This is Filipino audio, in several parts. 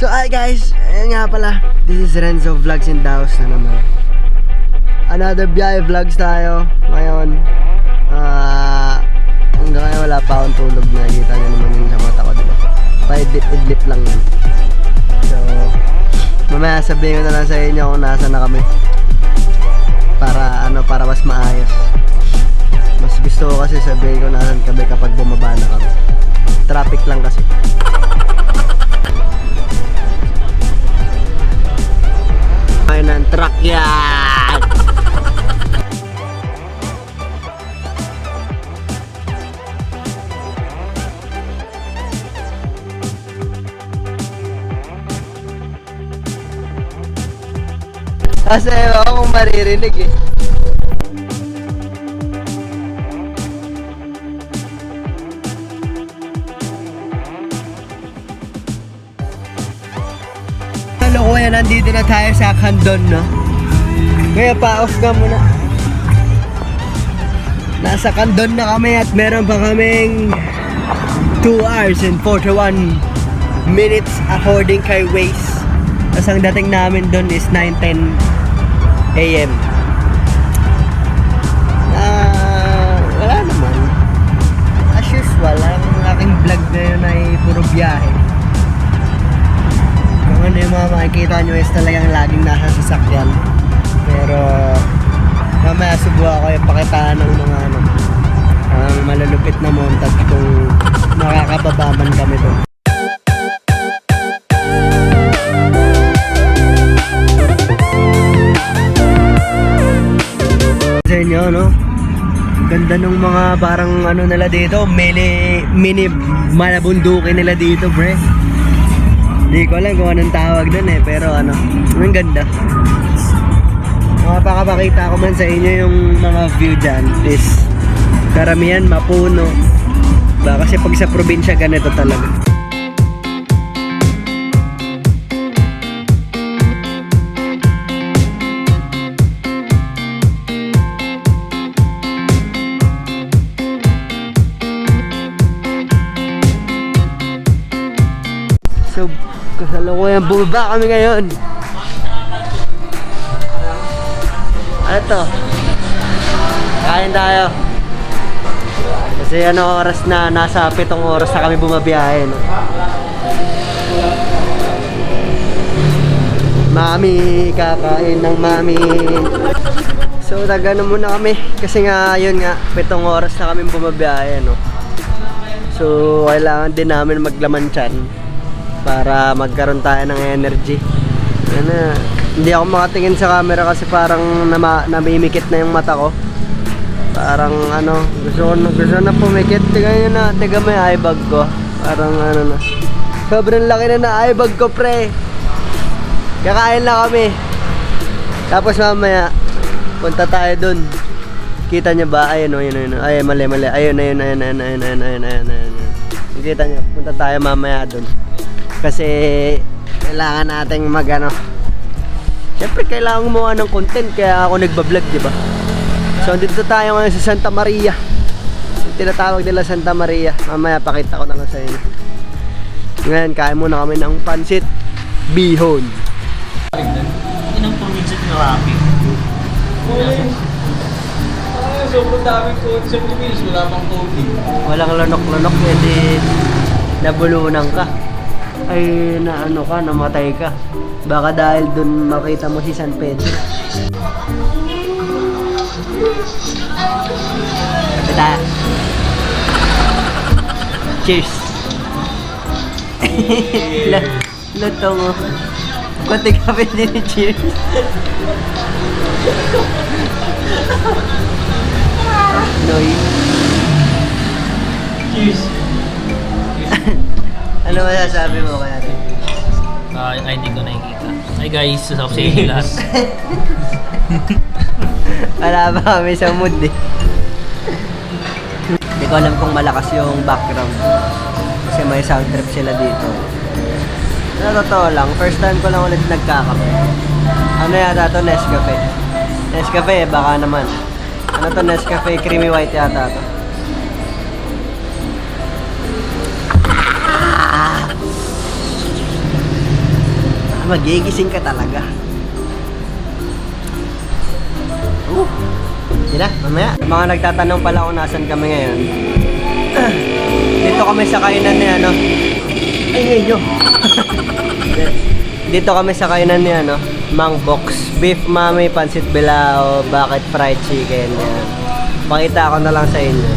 So hi guys, ayun nga pala. This is Renzo Vlogs in Daos na naman. Another biyahe vlogs tayo ngayon. Ah, hanggang ngayon wala pa akong tulog. Nakikita niyo naman yung sa mata ko, diba? Pa-idlip-idlip lang yan. So, mamaya sabihin ko na lang sa inyo kung nasa na kami. Para ano, para mas maayos. Mas gusto ko kasi sabihin ko nasan kami kapag bumaba na kami. Traffic lang kasi. Ay ng truck yan! Kasi ewan maririnig eh. Kalukuyan, nandito na tayo sa Kandon, no? Kaya pa-off ka muna. Nasa Kandon na kami at meron pa kaming 2 hours and 41 minutes according kay Waze. Tapos ang dating namin doon is 9.10 a.m. Ah, wala naman. As usual, ang aking vlog ngayon ay puro biyahe. Mga makikita nyo is talagang laging nasa sasakyan. Pero mamaya subukan ko yung pakitaan ng mga ano, ang malalupit na montage kung makakababa man kami doon. sa inyo, no? Ganda ng mga parang ano nila dito, mini, mini malabundukin nila dito, pre. Hindi ko alam kung anong tawag doon eh, pero ano, ang ganda. Makapakapakita ko man sa inyo yung mga view dyan is karamihan mapuno. Ba, kasi pag sa probinsya ganito talaga. Kasalukuyan bumaba kami ngayon. Ano to? Kain tayo. Kasi ano oras na, nasa pitong oras na kami bumabiyahe. No? Mami, kakain ng mami. So, nagano muna kami. Kasi nga, yun nga, pitong oras na kami bumabiyahe. No? So, kailangan din namin maglaman tiyan para magkaroon tayo ng energy. Ano, hindi ako makatingin sa camera kasi parang nama, namimikit na yung mata ko. Parang ano, gusto ko na, gusto na pumikit. Tingnan nyo na, mo yung eye bag ko. Parang ano na. Sobrang laki na na eye bag ko, pre. Kakain lang kami. Tapos mamaya, punta tayo dun. Kita nyo ba? Ayun o, yun, yun. Ay, mali, mali. Ayun, ayun, ayun, ayun, ayun, ayun, ayun, ayun, ayun, ayun. Kita nyo, punta tayo mamaya dun. Kasi, kailangan nating mag ano. Siyempre, kailangan gumawa ng content. Kaya ako nagbablog, di ba? So, dito tayo ngayon sa Santa Maria. Yung tinatawag nila Santa Maria. Mamaya, pakita ko na lang sa inyo. Ngayon, kain muna kami ng pansit bihon. Yun ang pamidsit na. Ay, sobrang daming code sa Philippines. Wala pang coding. Walang lanok-lanok, edi nabulunan ka. Ay, na ano ka, namatay ka. Baka dahil dun makita mo si San Pedro. Kape tayo. Cheers! Luto mo. Kunti kape din ni cheers. Noy. Cheers. Ano masasabi mo kaya? Ah, ay, hindi ko nakikita. Hi guys, susap sa inyo lahat. Wala pa kami sa mood eh. Hindi ko alam kung malakas yung background. Kasi may sound trip sila dito. Pero totoo lang, first time ko lang ulit nagkakape. Ano yata to? Nescafe. Nescafe, baka naman. Ano to? Nescafe creamy white yata to. Magigising ka talaga. Uh, yun na, mamaya. Mga nagtatanong pala kung nasan kami ngayon. Dito kami sa kainan ni ano. Ay, ngayon. Dito kami sa kainan ni ano. Mang Box. Beef mami, pansit bilao, bakit fried chicken. Yan. Pakita ko na lang sa inyo.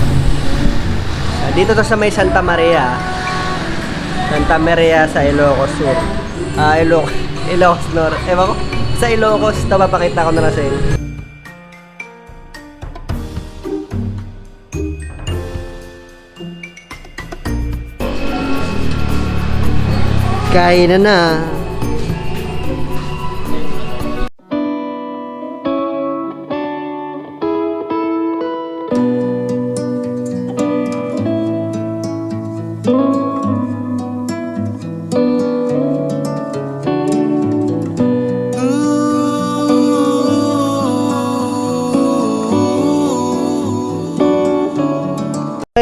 Ah, Dito to sa may Santa Maria. Santa Maria sa Ilocos Sur. Ah, Ilocos, Ilocos Nor. Ewan ko. Sa Ilocos, ito papakita ko na lang sa inyo. Kain na na.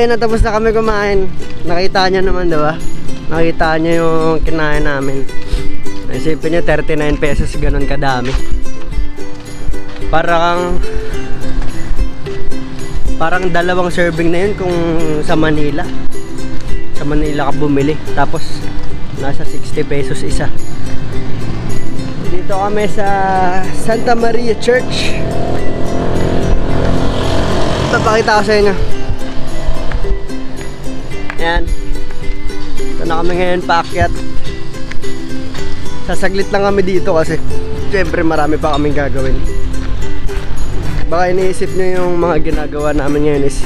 Ayun, natapos na kami kumain. Nakita niyo naman, di ba? Nakita niyo yung kinain namin. Isipin niyo, 39 pesos, ganun kadami. Parang parang dalawang serving na yun kung sa Manila. Sa Manila ka bumili. Tapos, nasa 60 pesos isa. Dito kami sa Santa Maria Church. Papakita ko sa inyo. Yan. Ito na kami ngayon paakyat. Sasaglit lang kami dito kasi syempre marami pa kaming gagawin. Baka iniisip nyo yung mga ginagawa namin ngayon is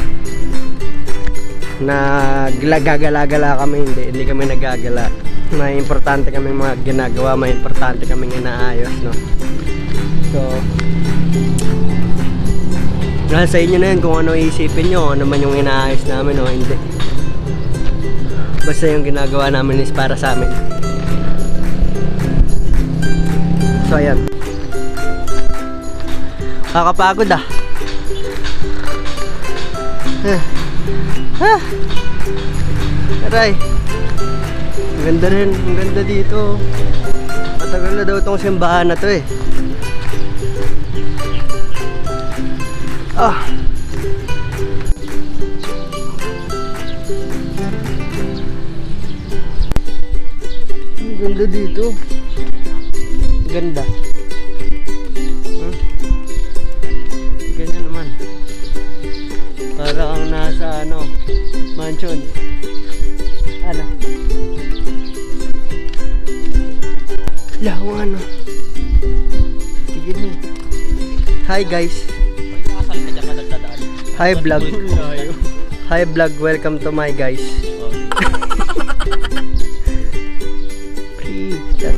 na gagala-gala kami hindi hindi kami nagagala may importante kami mga ginagawa may importante kami inaayos no so nasa inyo na yun kung ano isipin nyo ano man yung inaayos namin o hindi Basta yung ginagawa namin is para sa amin. So, ayan. Kakapagod ah. Ah. Ah. Aray. Ang ganda rin. Ang ganda dito. Matagal na daw tong simbahan na to eh. Ah. Ganda dito. Ganda. Huh? Ganyan naman. Para kang nasa ano, mansion. Ano? Ano. Tigil mo. Hi guys. Hi vlog. Hi vlog. Welcome to my guys.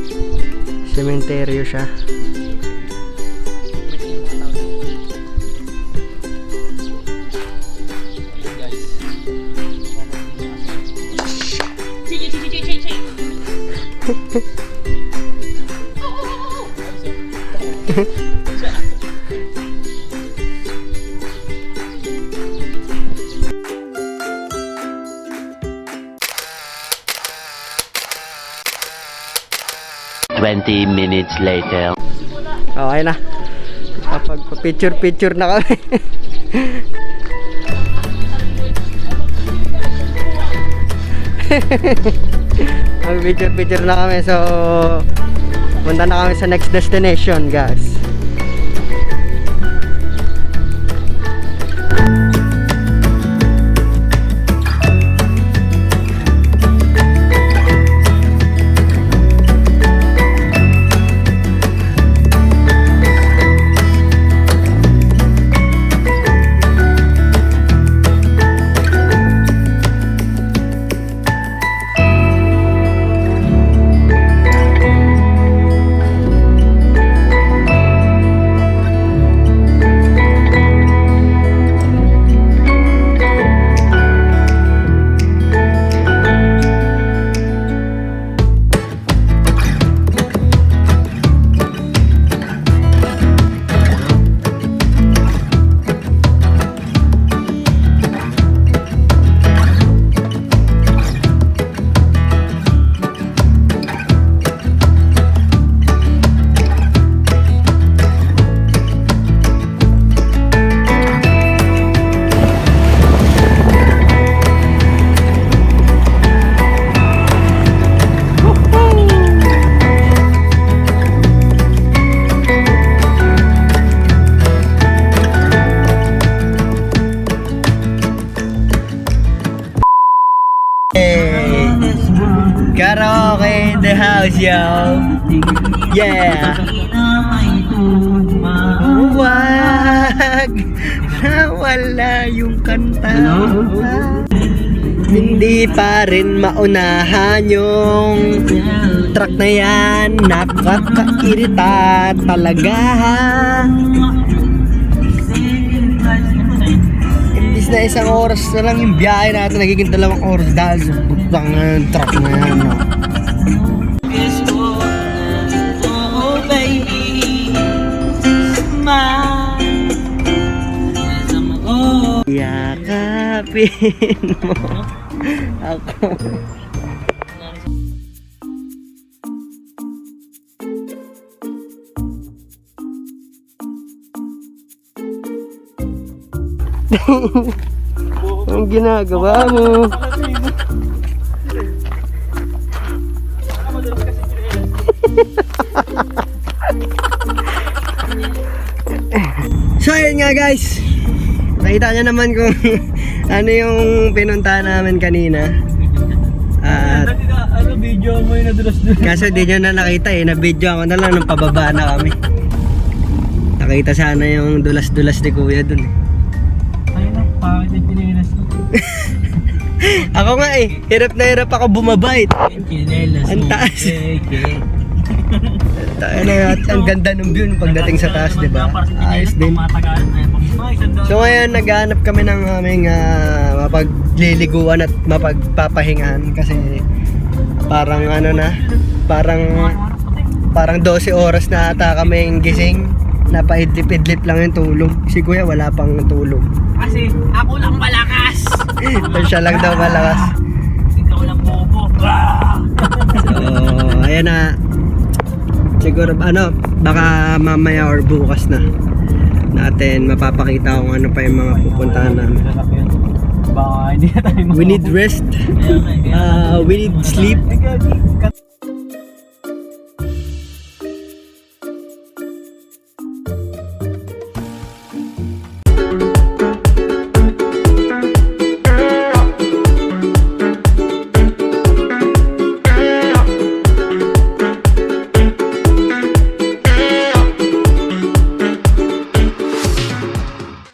Pre. Cementerio siya. Twenty minutes later. Okay na. Kapag picture-picture na kami. Mag picture-picture na kami. So, punta na kami sa next destination, guys. Yo. Yeah. Huwag nawala yung kanta. Hindi pa rin maunahan yung truck na yan. Nakakairita talaga. Imbis na isang oras na lang yung biyahe natin, nagiging dalawang oras dahil sa butang uh, truck na yan. No? Oh. Yakapin mo ako. Ang ginagawa mo? So ayun nga guys. Nakita nyo naman kung ano yung pinunta namin kanina. At ano, video mo yung nadulas-dulas. kaso di nyo na nakita eh. Nabidyo ako na lang. Nung pababa na kami. Nakita sana yung dulas-dulas ni kuya dun eh pangit yung chinelas mo. Ako nga eh, hirap na hirap ako bumabait chinelas Ang taas. Eh, eh. Na at ang ganda ng view nung pagdating sa taas, di ba? Ayos din. So ngayon naghahanap kami ng aming ah, mapagliliguan at mapagpapahingahan kasi parang ano na, parang parang 12 oras na ata kaming gising. Napaidlip-idlip lang yung tulog. Si kuya wala pang tulog. Kasi ako lang malakas. Siya lang daw malakas. Ikaw lang bobo. So, ayan na. Siguro, ano, baka mamaya or bukas na natin mapapakita kung ano pa yung mga pupuntahan namin. Baka hindi na tayo We need rest. Uh, we need sleep.